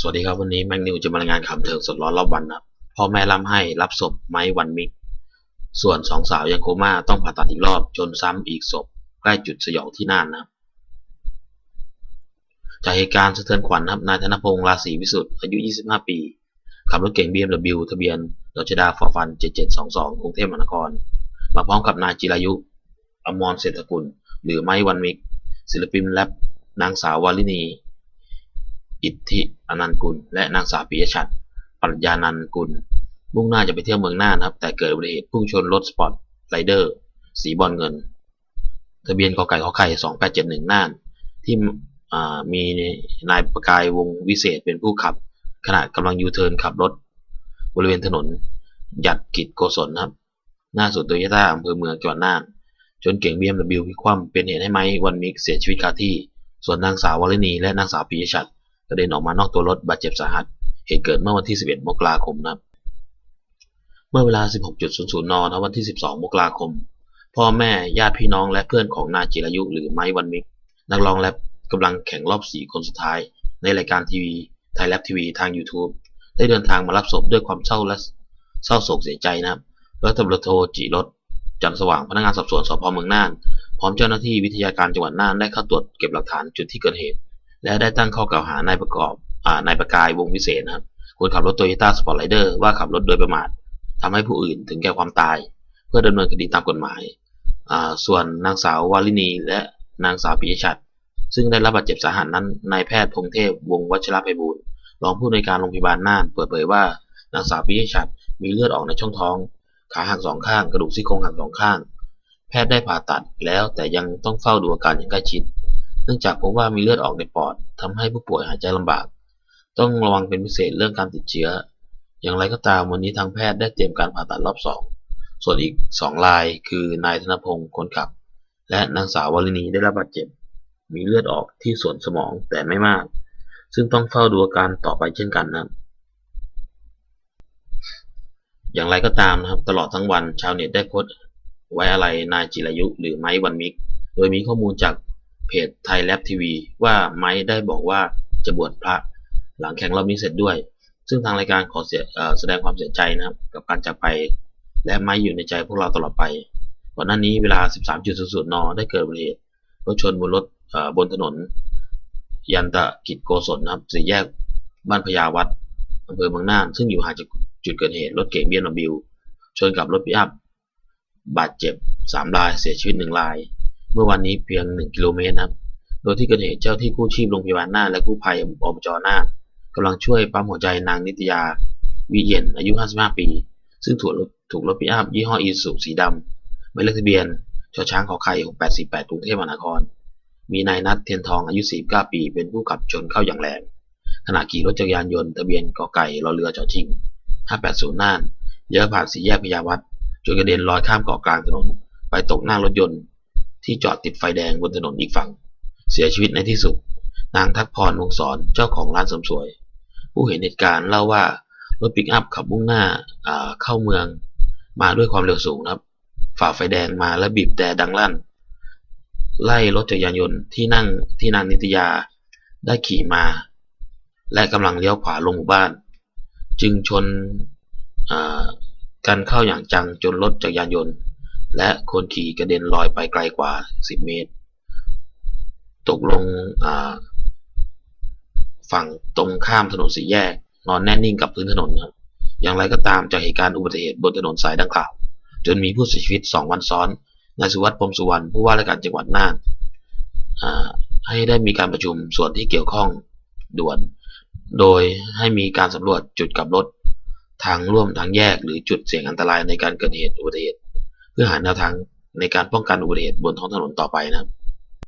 สวัสดีครับวันนี้แมงนิวจะมารายงานข่าวเทิงสดร้อนรอบวันนะครับพ่อแม่ร่ำให้รับศพไม้วันมิก ส่วนสองสาวยังโคม่าต้องผ่าตัดอีกรอบจนซ้ำอีกศพใกล้จุดสยองที่น่านนะครับจากเหตุการณ์สะเทือนขวัญนะครับนายธนพงษ์ราศีวิสุทธิ์อายุ 25 ปี ขับรถเก่ง BMW ทะเบียนดจดาฟอฟัน 7722 กรุงเทพมหานคร มาพร้อมกับนายจิรายุ อมรเศรษฐกุล หรือไม้วันมิก ศิลปินแรปนางสาววาลินี อิทธิอนันต์กุล และนางสาวปิยชัดปรัญญานันต์กุล มุ่งหน้าจะไปเที่ยวเมืองน่านครับ แต่เกิดอุบัติเหตุพุ่งชนรถสปอร์ตไรเดอร์ สีบอลเงิน ทะเบียนกอไก่ขอไข่2871น่าน ที่มีนายประกายวงวิเศษเป็นผู้ขับ ขณะกำลังยูเทิร์นขับรถ บริเวณถนน หยัดกิจโกศลครับ หน้าสุดโตโยต้าอำเภอเมืองจังหวัดน่านจนเก่ง BMW พลิคว่ำเป็นเหตุให้ไม้วันมิกเสียชีวิตคาที่ ส่วนนางสาววลินีและนางสาวปิยชัด กระเด็นออกมานอกตัวรถบาดเจ็บสาหัส เหตุเกิดเมื่อวันที่ 11 มกราคมนะครับ เมื่อเวลา 16.00 นนะวันที่ 12 มกราคม พ่อแม่ ญาติพี่น้องและเพื่อนของนายจิรายุหรือไม้วันมิก นักร้องแรปกำลังแข่งรอบ 4 คนสุดท้าย ในรายการทีวีไทยแรปทีวีทาง YouTube ได้เดินทางมารับศพด้วยความเศร้าและเศร้าโศกเสียใจนะครับร้อยตำรวจโทจิรสจันสว่างพนักงานสอบสวนสพเมืองน่าน พร้อมเจ้าหน้าที่วิทยาการจังหวัดน่านได้เข้าตรวจเก็บหลักฐานจุดที่เกิดเหตุ และได้ตั้งข้อกล่าวหานายประกอบนายประกายวงวิเศษนะครับคนขับรถโตโยต้าสปอร์ตไลเดอร์ว่าขับรถโดยประมาททำให้ผู้อื่นถึงแก่ความตาย เพื่อดำเนินคดีตามกฎหมาย ส่วนนางสาววาลินีและนางสาวปิยชัด ซึ่งได้รับบาดเจ็บสาหัสนั้นนายแพทย์พงเทพวงวัชรภัยบูรณ์รองผู้ในการโรงพยาบาลน่านเปิดเผยว่านางสาวปิยชัดมีเลือดออกในช่องท้อง ขาหักสองข้างกระดูกซี่โครงหักสองข้าง แพทย์ได้ผ่าตัดแล้วแต่ยังต้องเฝ้าดูอาการอย่างใกล้ชิด เนื่องจากพบว่ามีเลือดออกในปอดทำให้ผู้ป่วยหายใจลำบาก ต้องระวังเป็นพิเศษเรื่องการติดเชื้อ อย่างไรก็ตามวันนี้ทางแพทย์ได้เตรียมการผ่าตัดรอบสองส่วนอีกสองรายคือนายธนพงศ์คนขับ และนางสาววลินีได้รับบาดเจ็บ มีเลือดออกที่ส่วนสมองแต่ไม่มาก ซึ่งต้องเฝ้าดูอาการต่อไปเช่นกันนะครับอย่างไรก็ตามนะครับตลอดทั้งวันชาวเน็ตได้โพสต์ไว้อะไรนายจิรายุ หรือไม้วันมิก โดยมีข้อมูลจาก เพจไทยแลบทีวีว่าไม้ได้บอกว่าจะบวชพระหลังแข่งรอบนี้เสร็จด้วย ซึ่งทางรายการขอเสียแสดงความเสียใจนะครับ กับการจากไป และไม้อยู่ในใจพวกเราตลอดไป ก่อนหน้านี้เวลา 13.00 น ได้เกิดอุบัติเหตุรถชนบนรถบนถนน ยันตะกิจโกศลนะครับสี่แยกบ้านพญาวัดอำเภอเมืองน่าน ซึ่งอยู่ห่างจากจุดเกิดเหตุรถเก๋งเบียนบิวชนกับรถปิอัพบาดเจ็บ 3 รายเสียชีวิต 1 ราย เมื่อวันนี้เพียง 1 กิโลเมตรนะครับ โดยที่เกิดเหตุเจ้าที่กู้ชีพโรงพยาบาลน่านและกู้ภัยอบจน่านกำลังช่วยปั๊มหัวใจนางนิตยาวิเย็นอายุ 55 ปี ซึ่งถูกรถถูกรถปิอัพยี่ห้ออีสุสีดำหมายเลขทะเบียนชช้างขอไข่6848กรุงเทพมหานคร มีนายนัทเทียนทองอายุ 49 ปี เป็นผู้ขับชนเข้าอย่างแรงขณะขี่รถจักรยานยนต์ทะเบียนกอไก่รอเรือจอชิง 580 น่านเลี้ยวผ่านสี่แยกพญาวัดจนกระเด็นลอยข้ามเกาะกลางถนน ไปตกหน้ารถยนต์ ที่จอดติดไฟแดงบนถนนอีกฝั่ง เสียชีวิตในที่สุด นางทักพรวงศรเจ้าของร้านเสริมสวย ผู้เห็นเหตุการณ์เล่าว่ารถปิกอัพขับมุ่งหน้าเข้าเมือง มาด้วยความเร็วสูงครับ ฝ่าไฟแดงมาและบีบแต่ดังลั่น ไล่รถจักรยานยนต์ที่นั่งที่นางนิตยาได้ขี่มา และกำลังเลี้ยวขวาลงหมู่บ้าน จึงชนกันเข้าอย่างจังจนรถจักรยานยนต์ และคนขี่กระเด็นลอยไปไกลกว่า 10 เมตร ตกลงฝั่งตรงข้ามถนนสี่แยก นอนแน่นิ่งกับพื้นถนนครับ อย่างไรก็ตามจากเหตุการณ์อุบัติเหตุบนถนนสายดังกล่าว จนมีผู้เสียชีวิต 2 วันซ้อน นายสุวัสดิ์พรมสุวรรณผู้ว่าราชการจังหวัดน่านให้ได้มีการประชุมส่วนที่เกี่ยวข้องด่วน โดยให้มีการสำรวจจุดกลับรถทางร่วมทางแยกหรือจุดเสี่ยงอันตรายในการเกิดเหตุอุบัติเหตุ เพื่อหาแนวทางในการป้องกันอุบัติเหตุบนท้องถนนต่อไปนะครับ